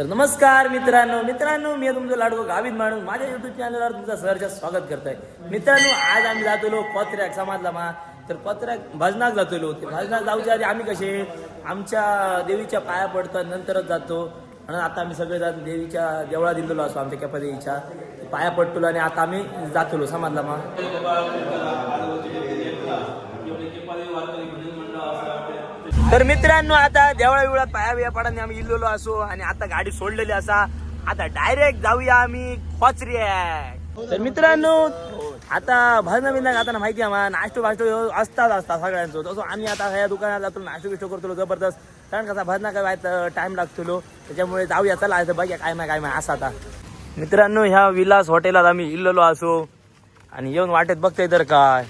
तर नमस्कार मित्रांनो मित्रांनो मी तुमचं लाडू गावीत माणूस. माझ्या युट्यूब चॅनलवर तुमचं सहर्ष स्वागत करताय. मित्रांनो आज आम्ही जातलो पत्र्याक समाजला मा. तर पत्र्याक भजनाक जातलो. ते भजनाक जाऊच्या आधी आम्ही कसे आमच्या देवीच्या पाया पडतात नंतरच जातो. म्हणून आता आम्ही सगळेजण देवीच्या देवळा दिलेलो असतो आमच्या केपा देवीच्या पाया पडतलो आणि आता आम्ही जातलो समाजला मा. तर मित्रांनो आता देवळा विवळा पाया बिया पडाने आम्ही इल्लेलो असो आणि आता गाडी सोडलेली असा. आता डायरेक्ट जाऊया आम्ही खोचऱ्या तर मित्रांनो आता भजन बिंदा गाताना माहिती आहे मला नाश्तो बाष्टो असतात असतात सगळ्यांचं. तसं आम्ही आता ह्या दुकानात जातो नाश्तो बिष्टो करतो जबरदस्त. कारण कसा भजना काय टाइम लागतो त्याच्यामुळे जाऊया चला असं बघ्या काय माय काय माय असा आता. मित्रांनो ह्या विलास हॉटेलात आम्ही इल्लेलो असो. आणि येऊन वाटेत बघतोय तर काय.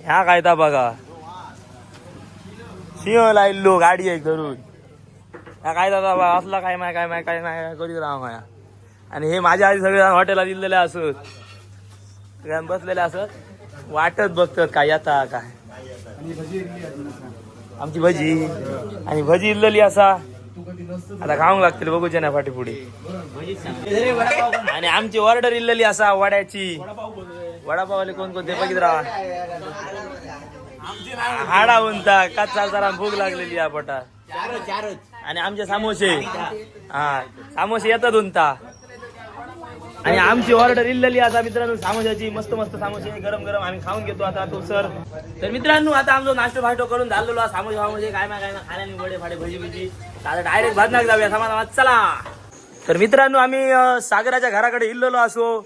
ह्या कायदा बघा. सिंह लायलो गाडी आहे करून काय दादा बा असला काय माय काय माय काय माय करीत राहा माया. आणि हे माझ्या आधी सगळे हॉटेलला दिलेले असत. बसलेले असत. वाटत बघतात काय येता काय. आमची भजी. आणि भजी इल्लेली असा. आता खाऊंक लागतील बघूच्या ना फाटी पुढे आणि आमची ऑर्डर इल्लेली असा वड्याची. वडापावले कोण कोणते बघित राहा. हाडा उंता कच्चा जरा भूक लागलेली या पटा आणि आमचे सामोसे. हा सामोसे येतात उंता आणि आमची ऑर्डर इल्लेली आता मित्रांनो सामोशाची मस्त मस्त सामोसे गरम गरम आम्ही खाऊन घेतो आता तो सर. तर मित्रांनो आता आमचा नाश्तो फाटो करून झालेलो सामोसे सामोसे काय ना काय ना खाण्याने वडे फाडे भजी भजी. आता डायरेक्ट भाजनाक जाऊया समाधानात चला. तर मित्रांनो आम्ही सागराच्या घराकडे इल्लेलो असो.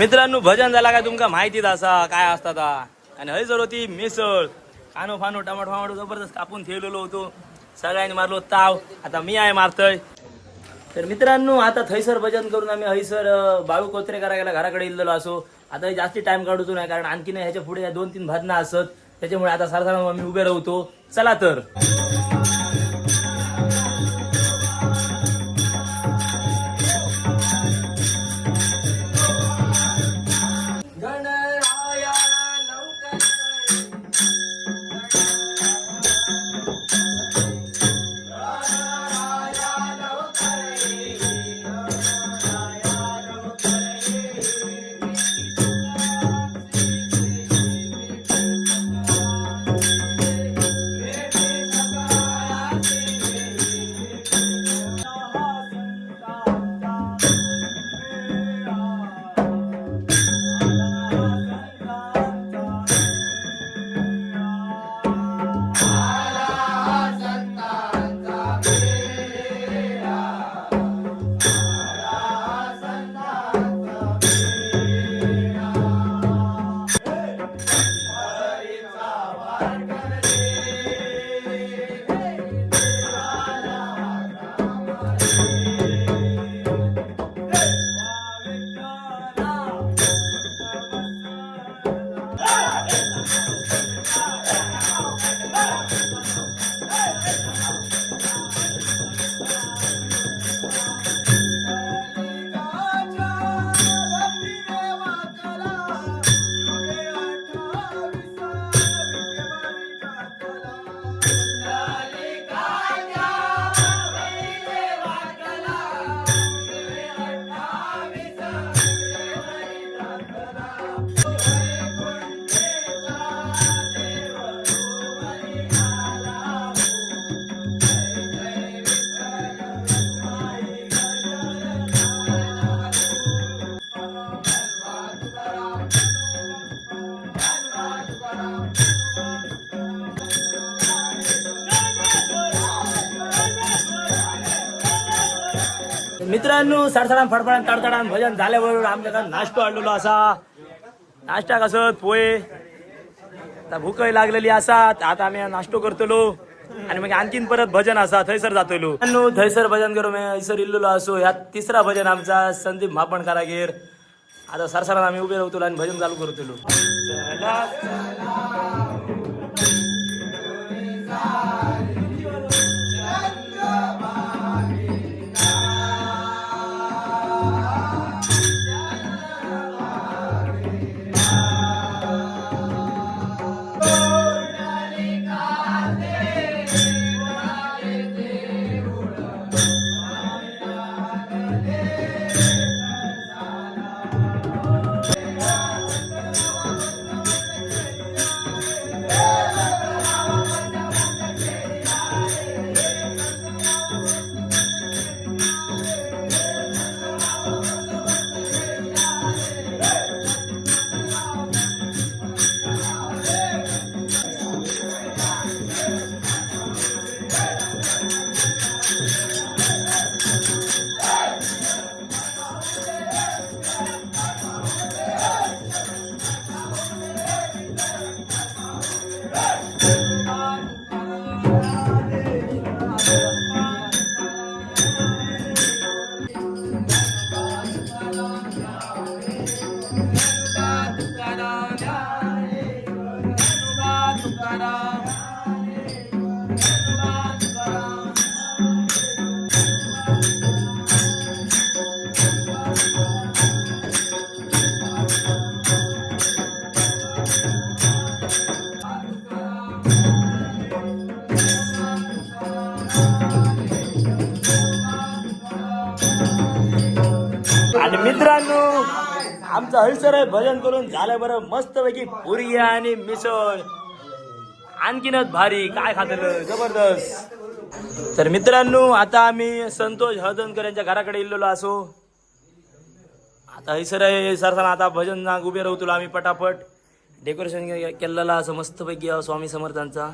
मित्रांनो भजन झाला काय तुमका माहितीच असा? काय असता ता? आणि हयसर होती मिसळ कानो फानो टमाटो फामाटो जबरदस्त कापून ठेवलेलो होतो. सगळ्यांनी मारलो ताव. आता मी आहे मारतोय. तर मित्रांनो आता थैसर भजन करून आम्ही हयसर बाळू कोत्रे करायला घराकडे इल्लेलो असो. आता जास्ती टाइम काढतो नाही कारण आणखी नाही ह्याच्या पुढे दोन तीन भजना असत. त्याच्यामुळे आता सरसारा आम्ही उभे राहतो. चला तर. मित्रांनो सडसडान फडफडान तडतडान भजन झाल्याबरोबर आमच्याकडे नाश्तो आणलेलो असा. नाश्ता कसं पोहे. आता भूकही लागलेली असा आता आम्ही नाश्तो करतलो. आणि मग आणखीन परत भजन असा थंयसर जातलो थैसर थंयसर भजन करू मी थंयसर इल्लेलो असो. ह्या तिसरा भजन आमचा संदीप मापण कारागीर. आता सरसरान आम्ही उभे राहतो आणि भजन चालू करतलो आमचं हळसर भजन करून झालं बरं. मस्तपैकी पुरी आणि मिसळ. आणखीनच भारी काय खातलं? जबरदस्त. तर मित्रांनो आता आम्ही संतोष हळदणकर यांच्या घराकडे इल्लेलो असो. आता हयसर सरसाना आता भजन नाग उभे राहतो आम्ही पटापट. डेकोरेशन केलेलं असं मस्तपैकी स्वामी समर्थांचा.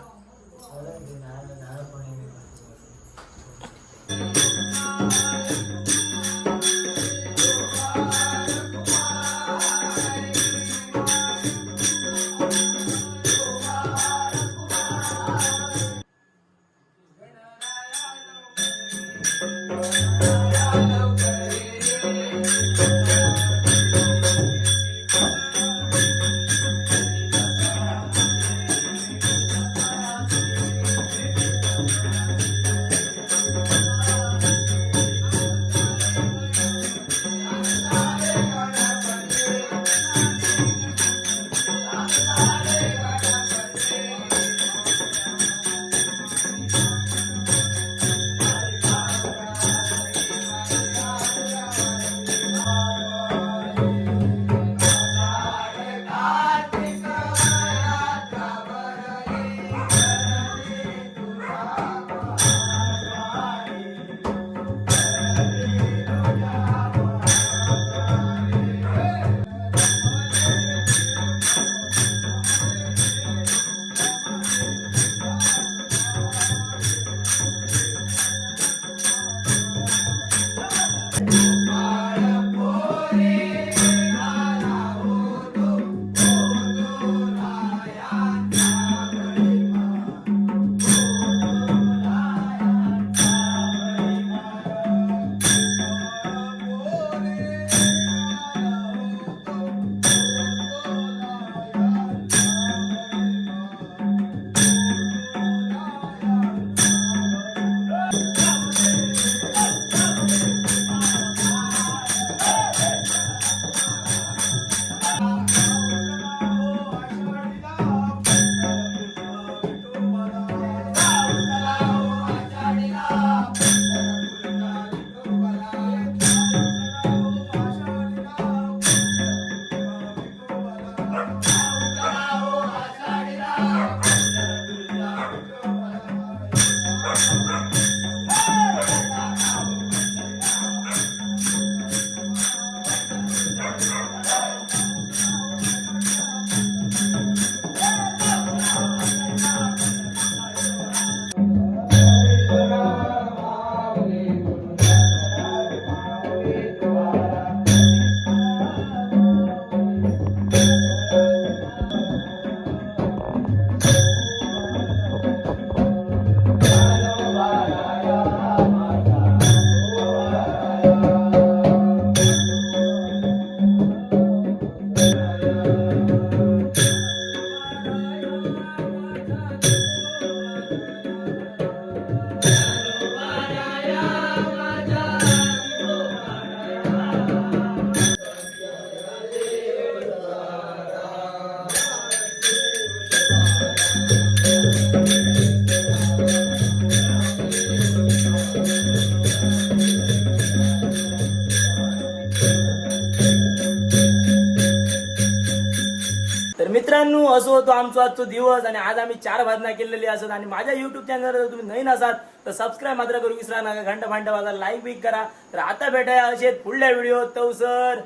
असो होतो आमचो आजचो दिवस आणि आज आम्ही चार भाजना केलेली असत आणि माझ्या युट्यूब चॅनल जर तुम्ही नवीन असाल तर सबस्क्राईब मात्र करू विसरा नका. घंटा भांडा वाजा लाईक बिक करा. तर आता भेटाया असे पुढल्या व्हिडिओ तवसर